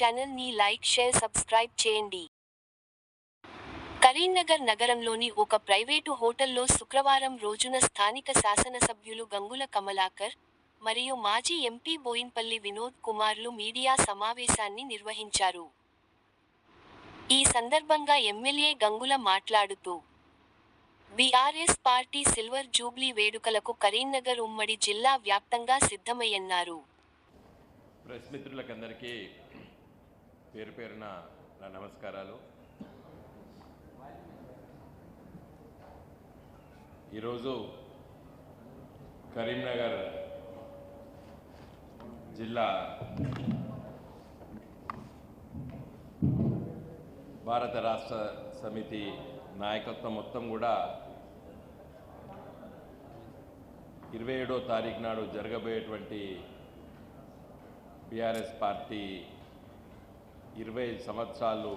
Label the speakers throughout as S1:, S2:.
S1: ఛానల్ని like share subscribe చేయండి. కరీంనగర్ నగరంలోని ఒక ప్రైవేటు హోటల్లో శుక్రవారం రోజున స్థానిక శాసనసభ్యులు గంగుల కమలాకర్ మరియు మాజీ ఎంపీ బోయిన్పల్లి వినోద్ కుమార్లు మీడియా సమావేశాన్ని నిర్వహించారు. ఈ సందర్భంగా ఎమ్మెల్యే గంగుల మాట్లాడుతూ బీఆర్ఎస్ పార్టీ సిల్వర్ జూబ్లీ వేడుకలకు కరీంనగర్ ఉమ్మడి జిల్లా వ్యాప్తంగా సిద్ధమయ్యన్నారు.
S2: ప్రెస్ మిత్రులకందరికీ పేరు పేరున నా నమస్కారాలు. ఈరోజు కరీంనగర్ జిల్లా భారత రాష్ట్ర సమితి నాయకత్వం మొత్తం కూడా ఇరవై ఏడో తారీఖు నాడు జరగబోయేటువంటి బీఆర్ఎస్ పార్టీ ఇరవై సంవత్సరాలు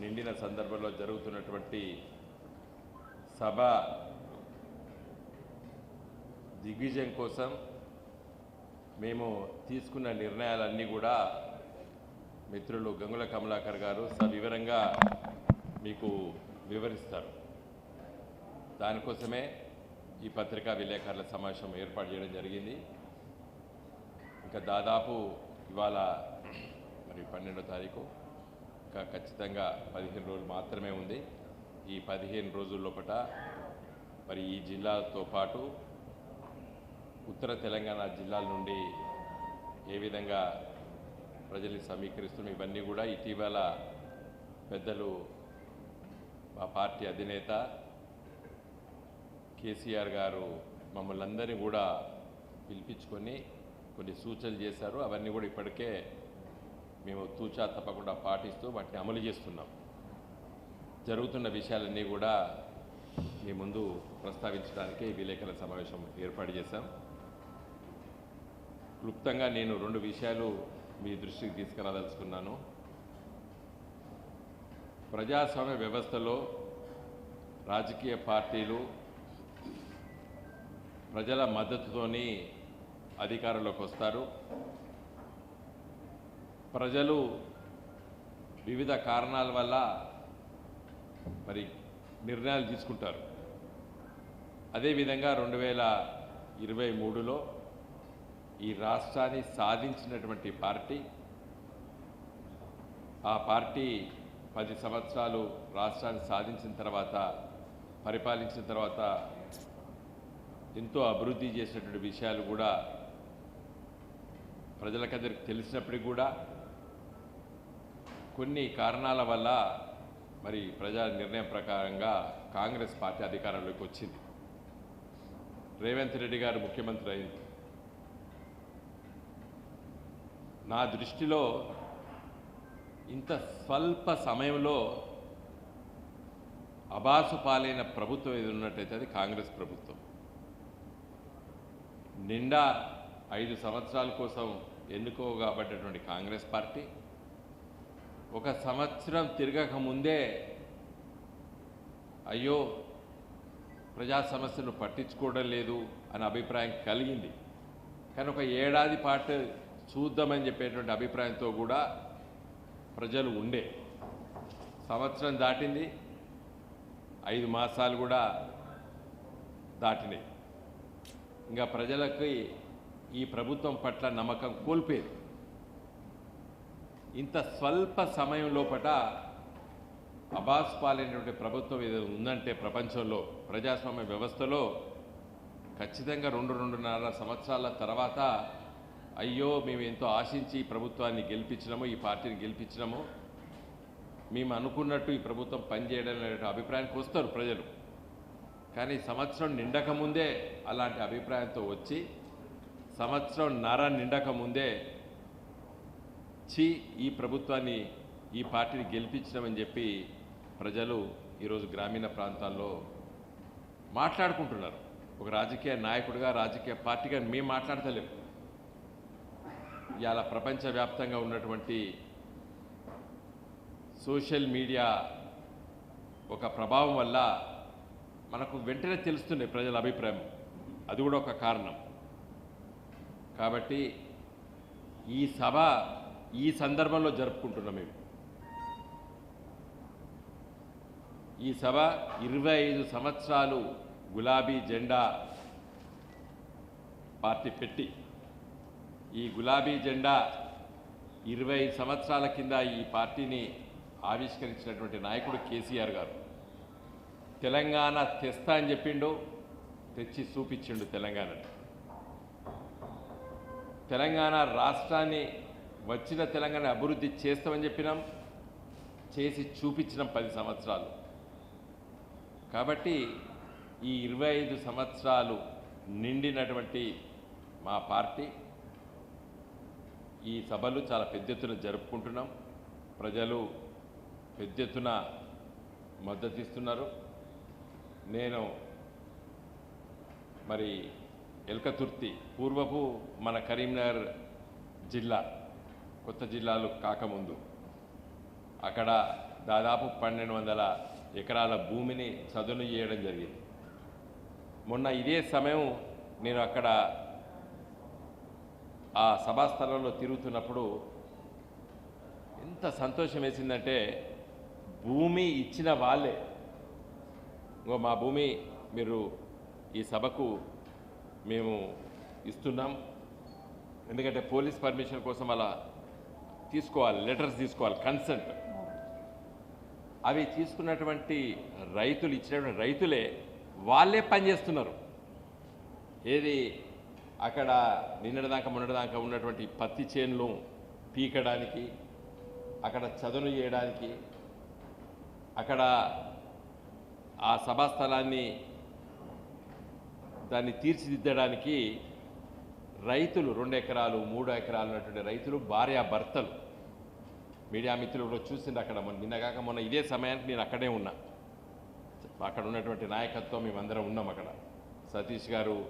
S2: నిండిన సందర్భంలో జరుగుతున్నటువంటి సభ దిగ్విజయం కోసం మేము తీసుకున్న నిర్ణయాలన్నీ కూడా మిత్రులు గంగుల కమలాకర్ గారు సవివరంగా మీకు వివరిస్తారు. దానికోసమే ఈ పత్రికా విలేకరుల సమావేశం ఏర్పాటు చేయడం జరిగింది. ఇంకా దాదాపు ఇవాళ మరి పన్నెండో తారీఖు. ఇంకా ఖచ్చితంగా పదిహేను రోజులు మాత్రమే ఉంది. ఈ పదిహేను రోజుల లోపల మరి ఈ జిల్లాతో పాటు ఉత్తర తెలంగాణ జిల్లాల నుండి ఏ విధంగా ప్రజల్ని సమీకరిస్తున్నాం ఇవన్నీ కూడా ఇటీవల పెద్దలు మా పార్టీ అధినేత కేసీఆర్ గారు మమ్మల్ని అందరినీ కూడా పిలిపించుకొని కొన్ని సూచనలు చేశారు. అవన్నీ కూడా ఇప్పటికే మేము తూచా తప్పకుండా పాటిస్తూ వాటిని అమలు చేస్తున్నాం. జరుగుతున్న విషయాలన్నీ కూడా మీ ముందు ప్రస్తావించడానికి విలేకరుల సమావేశం ఏర్పాటు చేశాం. క్లుప్తంగా నేను రెండు విషయాలు మీ దృష్టికి తీసుకురాదలుచుకున్నాను. ప్రజాస్వామ్య వ్యవస్థలో రాజకీయ పార్టీలు ప్రజల మద్దతుతోని అధికారంలోకి వస్తారు. ప్రజలు వివిధ కారణాల వల్ల మరి నిర్ణయాలు తీసుకుంటారు. అదేవిధంగా రెండు వేల ఇరవై మూడులో ఈ రాష్ట్రాన్ని సాధించినటువంటి పార్టీ ఆ పార్టీ పది సంవత్సరాలు రాష్ట్రాన్ని సాధించిన తర్వాత పరిపాలించిన తర్వాత ఎంతో అభివృద్ధి చేసినటువంటి విషయాలు కూడా ప్రజలకందరికి తెలిసినప్పటికీ కూడా కొన్ని కారణాల వల్ల మరి ప్రజా నిర్ణయం ప్రకారంగా కాంగ్రెస్ పార్టీ అధికారంలోకి వచ్చింది. రేవంత్ రెడ్డి గారు ముఖ్యమంత్రి అయింది. నా దృష్టిలో ఇంత స్వల్ప సమయంలో అబాసు పాలైన ప్రభుత్వం ఏది ఉన్నట్టయితే అది కాంగ్రెస్ ప్రభుత్వం. నిండా ఐదు సంవత్సరాల కోసం ఎన్నుకోగాబడ్డటువంటి కాంగ్రెస్ పార్టీ ఒక సంవత్సరం తిరగక ముందే అయ్యో ప్రజా సమస్యలు పట్టించుకోవడం లేదు అనే అభిప్రాయం కలిగింది. కానీ ఒక ఏడాది పాటు చూద్దామని చెప్పేటువంటి అభిప్రాయంతో కూడా ప్రజలు ఉండే. సంవత్సరం దాటింది ఐదు మాసాలు కూడా దాటినాయి. ఇంకా ప్రజలకి ఈ ప్రభుత్వం పట్ల నమ్మకం కోల్పోయేది. ఇంత స్వల్ప సమయం లోపట అబాస్ పాలైనటువంటి ప్రభుత్వం ఏదో ఉందంటే ప్రపంచంలో ప్రజాస్వామ్య వ్యవస్థలో ఖచ్చితంగా రెండు రెండున్నర సంవత్సరాల తర్వాత అయ్యో మేము ఎంతో ఆశించి ఈ ప్రభుత్వాన్ని గెలిపించినాము ఈ పార్టీని గెలిపించినాము. మేము అనుకున్నట్టు ఈ ప్రభుత్వం పనిచేయడం అనే అభిప్రాయానికి వస్తారు ప్రజలు. కానీ సంవత్సరం నిండక ముందే అలాంటి అభిప్రాయంతో వచ్చి సంవత్సరం నర నిండక ఇచ్చి ఈ ప్రభుత్వాన్ని ఈ పార్టీని గెలిపించడమని చెప్పి ప్రజలు ఈరోజు గ్రామీణ ప్రాంతాల్లో మాట్లాడుకుంటున్నారు. ఒక రాజకీయ నాయకుడిగా రాజకీయ పార్టీగా మేము మాట్లాడతలేము ఇలా ప్రపంచవ్యాప్తంగా ఉన్నటువంటి సోషల్ మీడియా ఒక ప్రభావం వల్ల మనకు వెంటనే తెలుస్తుంది ప్రజల అభిప్రాయం. అది కూడా ఒక కారణం. కాబట్టి ఈ సభ ఈ సందర్భంలో జరుపుకుంటున్నాం మేము. ఈ సభ ఇరవై ఐదు సంవత్సరాలు గులాబీ జెండా పార్టీ పెట్టి ఈ గులాబీ జెండా ఇరవై సంవత్సరాల కింద ఈ పార్టీని ఆవిష్కరించినటువంటి నాయకుడు కేసీఆర్ గారు. తెలంగాణ తెస్తా అని చెప్పిండు తెచ్చి చూపించిండు తెలంగాణని. తెలంగాణ రాష్ట్రాన్ని వచ్చిన తెలంగాణ అభివృద్ధి చేస్తామని చెప్పినాం. చేసి చూపించినాం పది సంవత్సరాలు. కాబట్టి ఈ ఇరవై ఐదు సంవత్సరాలు నిండినటువంటి మా పార్టీ ఈ సభలు చాలా పెద్ద ఎత్తున జరుపుకుంటున్నాం. ప్రజలు పెద్ద ఎత్తున మద్దతిస్తున్నారు. నేను మరి ఎల్కతుర్తి పూర్వపు మన కరీంనగర్ జిల్లా కొత్త జిల్లాలు కాకముందు. అక్కడ దాదాపు పన్నెండు వందల ఎకరాల భూమిని చదును చేయడం జరిగింది. మొన్న ఇదే సమయం నేను అక్కడ ఆ సభాస్థలంలో తిరుగుతున్నప్పుడు ఎంత సంతోషం వేసిందంటే భూమి ఇచ్చిన వాళ్ళే. ఇంకో మా భూమి మీరు ఈ సభకు మేము ఇస్తున్నాం. ఎందుకంటే పోలీస్ పర్మిషన్ కోసం అలా తీసుకోవాలి లెటర్స్ తీసుకోవాలి కన్సెంట్ అవి తీసుకున్నటువంటి రైతులు ఇచ్చినటువంటి రైతులే వాళ్ళే పనిచేస్తున్నారు ఏది అక్కడ నిన్నటిదాకా మొన్నటిదాకా ఉన్నటువంటి పత్తి చేనులు పీకడానికి అక్కడ చదును చేయడానికి అక్కడ ఆ సభా స్థలాన్ని దాన్ని తీర్చిదిద్దడానికి రైతులు రెండు ఎకరాలు మూడు ఎకరాలు ఉన్నటువంటి రైతులు భార్యాభర్తలు మీడియా మిత్రులు కూడా చూసింది అక్కడ. మొన్న నిన్నగాక మొన్న ఇదే సమయానికి నేను అక్కడే ఉన్నా. అక్కడ ఉన్నటువంటి నాయకత్వం మేమందరం ఉన్నాం అక్కడ. సతీష్ గారు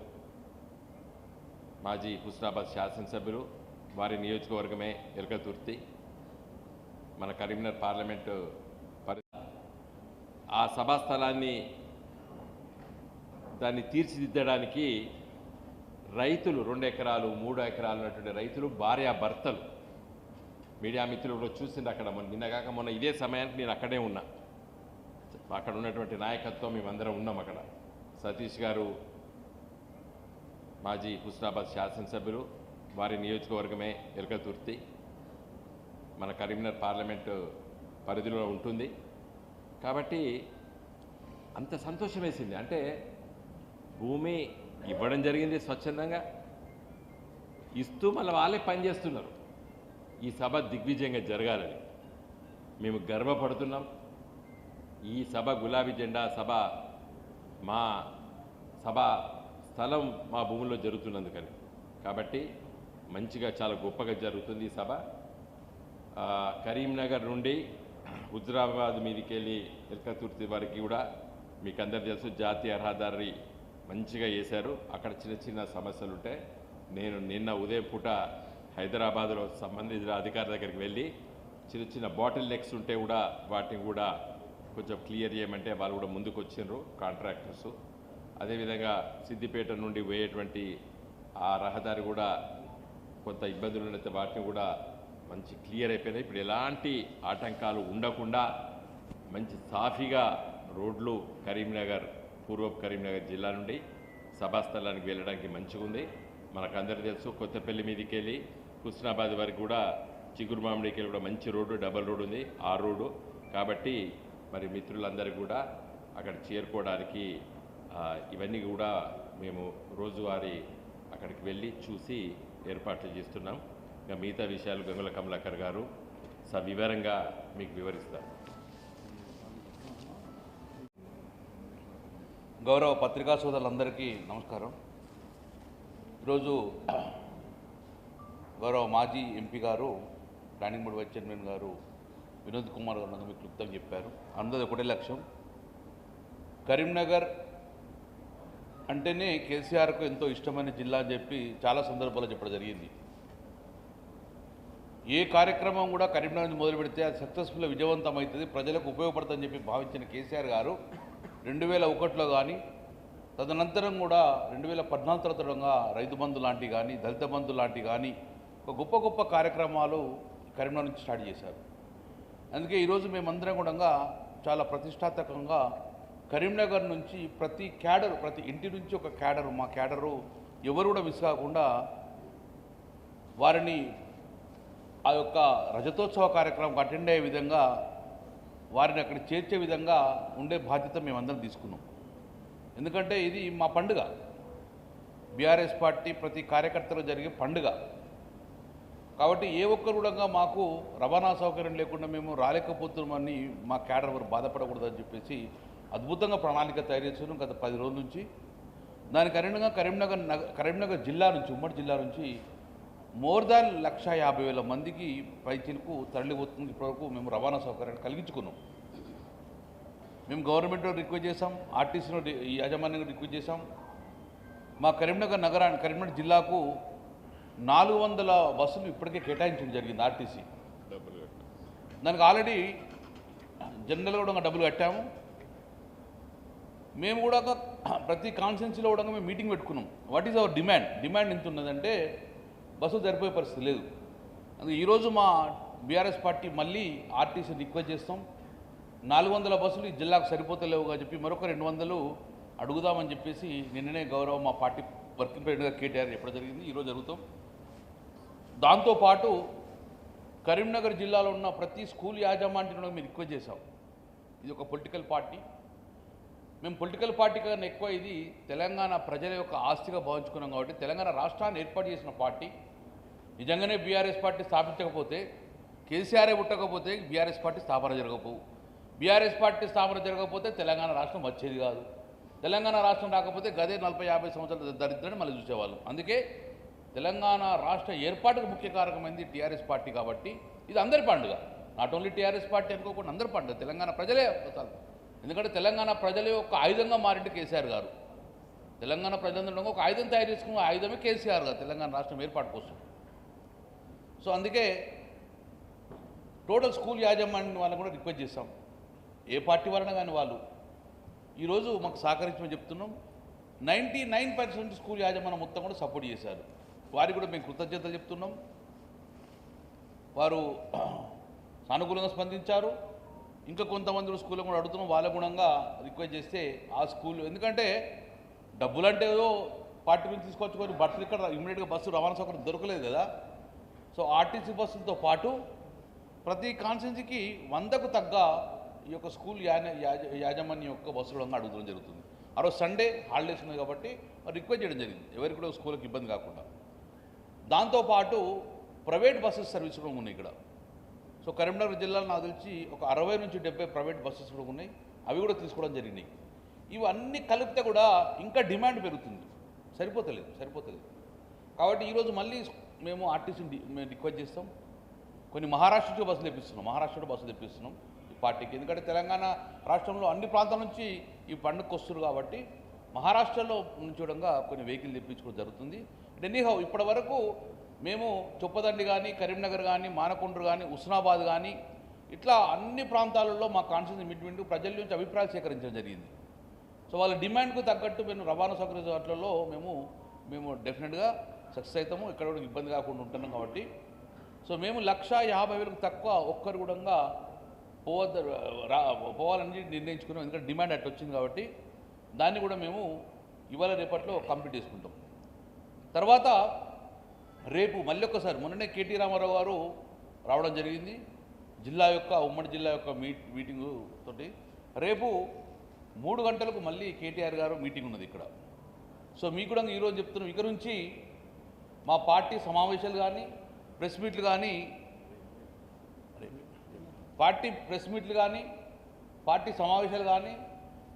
S2: మాజీ హుస్నాబాద్ శాసనసభ్యులు వారి నియోజకవర్గమే ఎలకతుర్తి. మన కరీంనగర్ పార్లమెంటు పరి ఆ సభా స్థలాన్ని దాన్ని తీర్చిదిద్దడానికి రైతులు రెండు ఎకరాలు మూడు ఎకరాలు ఉన్నటువంటి రైతులు భార్యాభర్తలు మీడియా మిత్రులు కూడా చూసింది అక్కడ. మొన్న నిన్నగాక మొన్న ఇదే సమయానికి నేను అక్కడే ఉన్నా. అక్కడ ఉన్నటువంటి నాయకత్వం మేమందరం ఉన్నాం అక్కడ. సతీష్ గారు మాజీ హుస్నాబాద్ శాసనసభ్యులు వారి నియోజకవర్గమే ఎలకతుర్తి. మన కరీంనగర్ పార్లమెంటు పరిధిలో ఉంటుంది. కాబట్టి అంత సంతోషం వేసింది అంటే భూమి ఇవ్వడం జరిగింది స్వచ్ఛందంగా. ఇస్తూ మళ్ళీ వాళ్ళే పనిచేస్తున్నారు ఈ సభ దిగ్విజయంగా జరగాలని మేము గర్వపడుతున్నాం. ఈ సభ గులాబీ జెండా సభ మా సభ స్థలం మా భూమిలో జరుగుతున్నందుకని. కాబట్టి మంచిగా చాలా గొప్పగా జరుగుతుంది ఈ సభ. కరీంనగర్ నుండి హుజరాబాద్ మీదకి వెళ్ళి ఎల్కతుర్తి వరకు కూడా మీకు అందరు తెలుసు జాతీయ రహదారి మంచిగా వేశారు అక్కడ చిన్న చిన్న సమస్యలు ఉంటే నేను నిన్న ఉదయం పూట హైదరాబాద్లో సంబంధించిన అధికారి దగ్గరికి వెళ్ళి చిన్న చిన్న బాటిల్ నెక్స్ ఉంటే కూడా వాటిని కూడా కొంచెం క్లియర్ చేయమంటే వాళ్ళు కూడా ముందుకు వచ్చిండ్రు కాంట్రాక్టర్స్. అదేవిధంగా సిద్దిపేట నుండి పోయేటువంటి ఆ రహదారి కూడా కొంత ఇబ్బందులు ఉన్నైతే వాటిని కూడా మంచి క్లియర్ అయిపోయినాయి. ఇప్పుడు ఎలాంటి ఆటంకాలు ఉండకుండా మంచి సాఫీగా రోడ్లు కరీంనగర్ పూర్వపు కరీంనగర్ జిల్లా నుండి సభాస్థలానికి వెళ్ళడానికి మంచిగా ఉంది మనకు అందరికీ తెలుసు కొత్తపల్లి మీదకి వెళ్ళి హుస్నాబాద్ వరకు కూడా చిగురు మామిడికి వెళ్ళి కూడా మంచి రోడ్డు డబల్ రోడ్డు ఉంది ఆ రోడ్డు. కాబట్టి మరి మిత్రులందరూ కూడా అక్కడ చేరుకోవడానికి ఇవన్నీ కూడా మేము రోజువారీ అక్కడికి వెళ్ళి చూసి ఏర్పాట్లు చేస్తున్నాం. ఇంకా మిగతా విషయాలు గంగుల కమలాకర్ గారు సవివరంగా మీకు వివరిస్తారు.
S3: గౌరవ పత్రికా సోదరులందరికీ నమస్కారం. ఈరోజు గౌరవ మాజీ ఎంపీ గారు ప్లానింగ్ బోర్డు వైస్ చైర్మన్ గారు వినోద్ కుమార్ గారు నాకు మీకు క్లుప్తం చెప్పారు. అందరి ఒకటే లక్ష్యం. కరీంనగర్ అంటేనే కేసీఆర్కు ఎంతో ఇష్టమైన జిల్లా అని చెప్పి చాలా సందర్భాల్లో చెప్పడం జరిగింది. ఏ కార్యక్రమం కూడా కరీంనగర్ నుంచి మొదలు పెడితే అది సక్సెస్ఫుల్గా విజయవంతం అవుతుంది ప్రజలకు ఉపయోగపడుతుందని చెప్పి భావించిన కేసీఆర్ గారు రెండు వేల ఒకటిలో కానీ తదనంతరం కూడా రెండు వేల పద్నాలుగు తర్వాత రైతు బంధు లాంటివి కానీ దళిత బంధు లాంటివి కానీ ఒక గొప్ప గొప్ప కార్యక్రమాలు కరీంనగర్ నుంచి స్టార్ట్ చేశారు. అందుకే ఈరోజు మేమందరం కూడా చాలా ప్రతిష్టాత్మకంగా కరీంనగర్ నుంచి ప్రతి క్యాడర్ ప్రతి ఇంటి నుంచి ఒక క్యాడరు మా క్యాడరు ఎవరు కూడా మిస్ కాకుండా వారిని ఆ యొక్క రజతోత్సవ కార్యక్రమం అటెండ్ అయ్యే విధంగా వారిని అక్కడ చేర్చే విధంగా ఉండే బాధ్యత మేమందరం తీసుకున్నాం. ఎందుకంటే ఇది మా పండుగ. బీఆర్ఎస్ పార్టీ ప్రతి కార్యకర్తలు జరిగే పండుగ. కాబట్టి ఏ ఒక్కరు కూడా మాకు రవాణా సౌకర్యం లేకుండా మేము రాలేకపోతున్నామని మా క్యాడర్ వారు బాధపడకూడదని చెప్పేసి అద్భుతంగా ప్రణాళిక తయారు చేస్తున్నాం గత పది రోజుల నుంచి. దానికి అనుగుణంగా కరీంనగర్ కరీంనగర్ జిల్లా నుంచి ఉమ్మడి జిల్లా నుంచి మోర్ దాన్ లక్ష యాభై వేల మందికి పైచీలకు తరలిపోతుంది. ఇప్పటివరకు మేము రవాణా సౌకర్యాన్ని కలిగించుకున్నాం. మేము గవర్నమెంట్ రిక్వెస్ట్ చేసాం ఆర్టీసీలో యాజమాన్యం రిక్వెస్ట్ చేసాం మా కరీంనగర్ నగరాన్ని కరీంనగర్ జిల్లాకు నాలుగు వందల బస్సులు ఇప్పటికే కేటాయించడం జరిగింది ఆర్టీసీ. దానికి ఆల్రెడీ జనరల్గా కూడా డబ్బులు కట్టాము. మేము కూడా ప్రతి కాన్స్టిట్యున్సీలో కూడా మేము మీటింగ్ పెట్టుకున్నాం. What is our demand? Demand ఎంత ఉన్నదంటే బస్సు సరిపోయే పరిస్థితి లేదు. అందుకే ఈరోజు మా బీఆర్ఎస్ పార్టీ మళ్ళీ ఆర్టీసీ రిక్వెస్ట్ చేస్తాం. నాలుగు వందల బస్సులు ఈ జిల్లాకు సరిపోతలేవుగా చెప్పి మరొక రెండు వందలు అడుగుదామని చెప్పేసి నిన్ననే గౌరవం మా పార్టీ వర్కింగ్ ప్రెసిడెంట్గా కేటీఆర్ ఎప్పుడు జరిగింది. ఈరోజు జరుగుతాం. దాంతోపాటు కరీంనగర్ జిల్లాలో ఉన్న ప్రతి స్కూల్ యాజమాన్యంలో మేము రిక్వెస్ట్ చేశాం. ఇది ఒక పొలిటికల్ పార్టీ. మేము పొలిటికల్ పార్టీ కన్నా ఎక్కువ ఇది తెలంగాణ ప్రజల యొక్క ఆస్తిగా భావించుకున్నాం కాబట్టి తెలంగాణ రాష్ట్రాన్ని ఏర్పాటు చేసిన పార్టీ. నిజంగానే బీఆర్ఎస్ పార్టీ స్థాపించకపోతే కేసీఆర్ఏ పుట్టకపోతే బీఆర్ఎస్ పార్టీ స్థాపన జరగకపోవు. బీఆర్ఎస్ పార్టీ స్థాపన జరగకపోతే తెలంగాణ రాష్ట్రం వచ్చేది కాదు. తెలంగాణ రాష్ట్రం రాకపోతే గదే నలభై యాభై సంవత్సరాల దరిద్రాన్ని మళ్ళీ చూసేవాళ్ళం. అందుకే తెలంగాణ రాష్ట్ర ఏర్పాటుకు ముఖ్య కారకమైంది టీఆర్ఎస్ పార్టీ కాబట్టి ఇది అందరి పండుగ. నాట్ ఓన్లీ టీఆర్ఎస్ పార్టీ అనుకోకుండా అందరి పండుగ. తెలంగాణ ప్రజలే ఎందుకంటే తెలంగాణ ప్రజలే ఒక ఆయుధంగా మారింది కేసీఆర్ గారు. తెలంగాణ ప్రజలందరూ ఒక ఆయుధం తయారు చేసుకున్న ఆయుధమే కేసీఆర్ గారు. తెలంగాణ రాష్ట్రం ఏర్పాటు కోసం సో అందుకే టోటల్ స్కూల్ యాజమాన్యం వాళ్ళని కూడా రిక్వెస్ట్ చేస్తాం ఏ పార్టీ వలన కానీ వాళ్ళు. ఈరోజు మాకు సహకరించమని చెప్తున్నాం. నైంటీ నైన్ పర్సెంట్ స్కూల్ యాజమాన్యం మొత్తం కూడా సపోర్ట్ చేశారు. వారికి కూడా మేము కృతజ్ఞతలు చెప్తున్నాం. వారు సానుకూలంగా స్పందించారు. ఇంకా కొంతమంది స్కూల్లో కూడా అడుగుతున్నాం. వాళ్ళ గుణంగా రిక్వెస్ట్ చేస్తే ఆ స్కూల్ ఎందుకంటే డబ్బులు అంటే ఏదో పార్టీ నుంచి తీసుకొచ్చుకొని బస్సులు ఇక్కడ ఇమ్మీడియట్గా బస్సు రవాణా సౌకర్యం దొరకలేదు కదా. సో ఆర్టీసీ బస్సులతో పాటు ప్రతి కాన్స్టెన్సీకి వందకు తగ్గ ఈ యొక్క స్కూల్ యాజమాన్యం యొక్క బస్సులను అడుగుతడం జరుగుతుంది. ఆ రోజు సండే హాలిడేస్ ఉన్నాయి కాబట్టి రిక్వెస్ట్ చేయడం జరిగింది. ఎవరికి కూడా స్కూల్కి ఇబ్బంది కాకుండా. దాంతోపాటు ప్రైవేట్ బస్సెస్ సర్వీస్ కూడా ఉన్నాయి ఇక్కడ. సో కరీంనగర్ జిల్లాలో నాకు తెలిసి ఒక అరవై నుంచి డెబ్బై ప్రైవేట్ బస్సెస్ కూడా ఉన్నాయి. అవి కూడా తీసుకోవడం జరిగినాయి ఇవన్నీ కలిపితే కూడా ఇంకా డిమాండ్ పెరుగుతుంది. సరిపోతలేదు సరిపోతలేదు. కాబట్టి ఈరోజు మళ్ళీ మేము ఆర్టీసీని మేము రిక్వెస్ట్ చేస్తాం. కొన్ని మహారాష్ట్ర బస్సులు తెప్పిస్తున్నాం. మహారాష్ట్ర బస్సులు తెప్పిస్తున్నాం ఈ పార్టీకి. ఎందుకంటే తెలంగాణ రాష్ట్రంలో అన్ని ప్రాంతాల నుంచి ఈ పండుగకు వస్తున్నారు కాబట్టి మహారాష్ట్రలో నుంచి చూడంగా కొన్ని వెహికల్ తెప్పించుకోవడం జరుగుతుంది. ఎనీహౌ ఇప్పటి వరకు మేము చొప్పదండి కానీ కరీంనగర్ కానీ మానకొండ్రు కానీ ఉస్నాబాద్ కానీ ఇట్లా అన్ని ప్రాంతాలలో మా కాన్స్టిట్యూన్సీ మీట్ ప్రజల నుంచి అభిప్రాయాలు సేకరించడం జరిగింది. సో వాళ్ళ డిమాండ్కు తగ్గట్టు మేము రవాణా సౌకర్య వాటిలలో మేము మేము డెఫినెట్గా సక్సెస్ అవుతాము ఇక్కడ కూడా ఇబ్బంది కాకుండా ఉంటున్నాం కాబట్టి. సో మేము లక్ష యాభై వేలకు తక్కువ ఒక్కరు కూడా పోవద్దు రా పోవాలని నిర్ణయించుకున్నాం. ఎందుకంటే డిమాండ్ అట్టు వచ్చింది కాబట్టి. దాన్ని కూడా మేము ఇవాళ రేపట్లో కంప్లీట్ చేసుకుంటాం. తర్వాత రేపు మళ్ళీ ఒక్కసారి మొన్ననే కేటీ రామారావు గారు రావడం జరిగింది. జిల్లా యొక్క ఉమ్మడి జిల్లా యొక్క మీట్ మీటింగ్ తోటి. రేపు మూడు గంటలకు మళ్ళీ కేటీఆర్ గారు మీటింగ్ ఉన్నది ఇక్కడ. సో మీకు కూడా ఈరోజు చెప్తున్నాం. ఇక నుంచి మా పార్టీ సమావేశాలు కానీ ప్రెస్ మీట్లు కానీ పార్టీ ప్రెస్ మీట్లు కానీ పార్టీ సమావేశాలు కానీ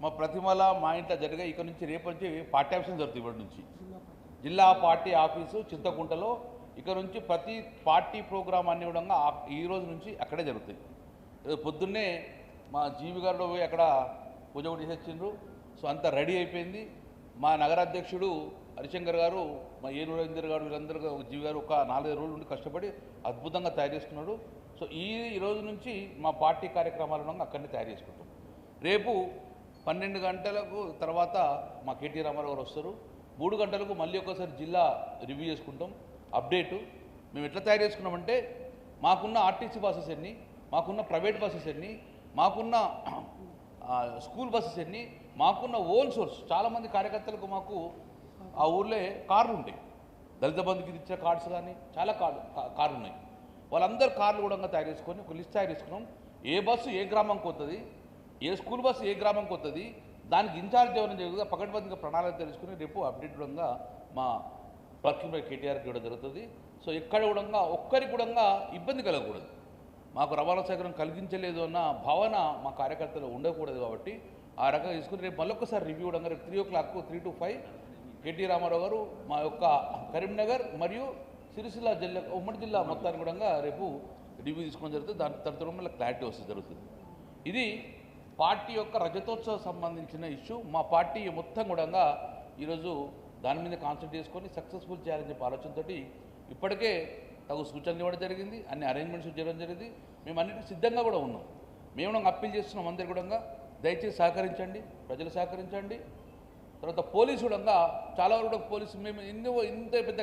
S3: మా ప్రతిమల మా ఇంట్లో జరిగే ఇక్కడ నుంచి రేపు నుంచి పార్టీ ఆఫీసులు జరుగుతుంది ఇప్పటి నుంచి. జిల్లా పార్టీ ఆఫీసు చింతకుంటలో ఇక్కడ నుంచి ప్రతి పార్టీ ప్రోగ్రాం అన్ని కూడా ఈ రోజు నుంచి అక్కడే జరుగుతాయి. రేపు పొద్దున్నే మా జీవి గారిలో పోయి అక్కడ పూజ కూడా చేసొచ్చిండ్రు సో అంతా రెడీ అయిపోయింది. మా నగరాధ్యక్షుడు హరిశంకర్ గారు మా ఏ నరేందర్ గారు వీళ్ళందరూ ఒక జీవి గారు ఒక నాలుగైదు రోజులు ఉండి కష్టపడి అద్భుతంగా తయారు చేసుకున్నాడు. సో ఈ ఈ రోజు నుంచి మా పార్టీ కార్యక్రమాలను అక్కడనే తయారు చేసుకుంటాం. రేపు పన్నెండు గంటలకు తర్వాత మా కేటీ రామారావు గారు వస్తారు. మూడు గంటలకు మళ్ళీ ఒకసారి జిల్లా రివ్యూ చేసుకుంటాం. అప్డేటు మేము ఎట్లా తయారు చేసుకున్నామంటే మాకున్న ఆర్టీసీ బస్సెస్ ఎన్ని మాకున్న ప్రైవేట్ బస్సెస్ ఎన్ని మాకున్న స్కూల్ బస్సెస్ ఎన్ని మాకున్న ఓన్ సోర్స్ చాలామంది కార్యకర్తలకు మాకు ఆ ఊర్లో కార్లు ఉంటాయి దళిత బంధుకి ఇచ్చే కార్డ్స్ కానీ చాలా కార్డు కార్లు ఉన్నాయి. వాళ్ళందరూ కార్లు కూడా తయారు చేసుకొని ఒక లిస్ట్ తయారు చేసుకున్నాం. ఏ బస్సు ఏ గ్రామంకి వస్తుంది ఏ స్కూల్ బస్సు ఏ గ్రామంకి వస్తుంది దానికి ఇన్ఛార్జ్ ఎవరైనా జరుగుతుంది పకడ్బందీగా ప్రణాళిక తెలుసుకుని రేపు అప్డేట్ కూడా మా వర్కింగ్ బై కేటీఆర్కి ఇవ్వడం జరుగుతుంది. సో ఎక్కడ కూడా ఒక్కరికి కూడా ఇబ్బంది కలగకూడదు. మాకు రవాణా సౌకర్యం కలిగించలేదు అన్న భావన మా కార్యకర్తలు ఉండకూడదు కాబట్టి ఆ రకంగా తీసుకుని రేపు మళ్ళొకసారి రివ్యూ కూడా రేపు three o'clock three to five KT Rama Rao garu మా యొక్క కరీంనగర్ మరియు సిరిసిల్ల జిల్లా ఉమ్మడి జిల్లా మొత్తాన్ని కూడా రేపు రివ్యూ తీసుకోవడం జరుగుతుంది. దాని తర్వాత క్లారిటీ వస్తుంది జరుగుతుంది. ఇది పార్టీ యొక్క రజతోత్సవం సంబంధించిన ఇష్యూ. మా పార్టీ మొత్తం కూడా ఈరోజు దాని మీద కాన్సన్ట్రేట్ చేసుకొని సక్సెస్ఫుల్ చేయాలని చెప్పి ఆలోచనతోటి ఇప్పటికే తగు సూచనలు ఇవ్వడం జరిగింది. అన్ని అరేంజ్మెంట్స్ చేయడం జరిగింది. మేము అన్నిటికీ సిద్ధంగా కూడా ఉన్నాం. మేము అప్పీల్ చేస్తున్నాం అందరు కూడా. దయచేసి సహకరించండి ప్రజలు సహకరించండి. తర్వాత పోలీసు కూడా చాలా వరకు కూడా పోలీసు మేము ఎన్నో ఇంత పెద్ద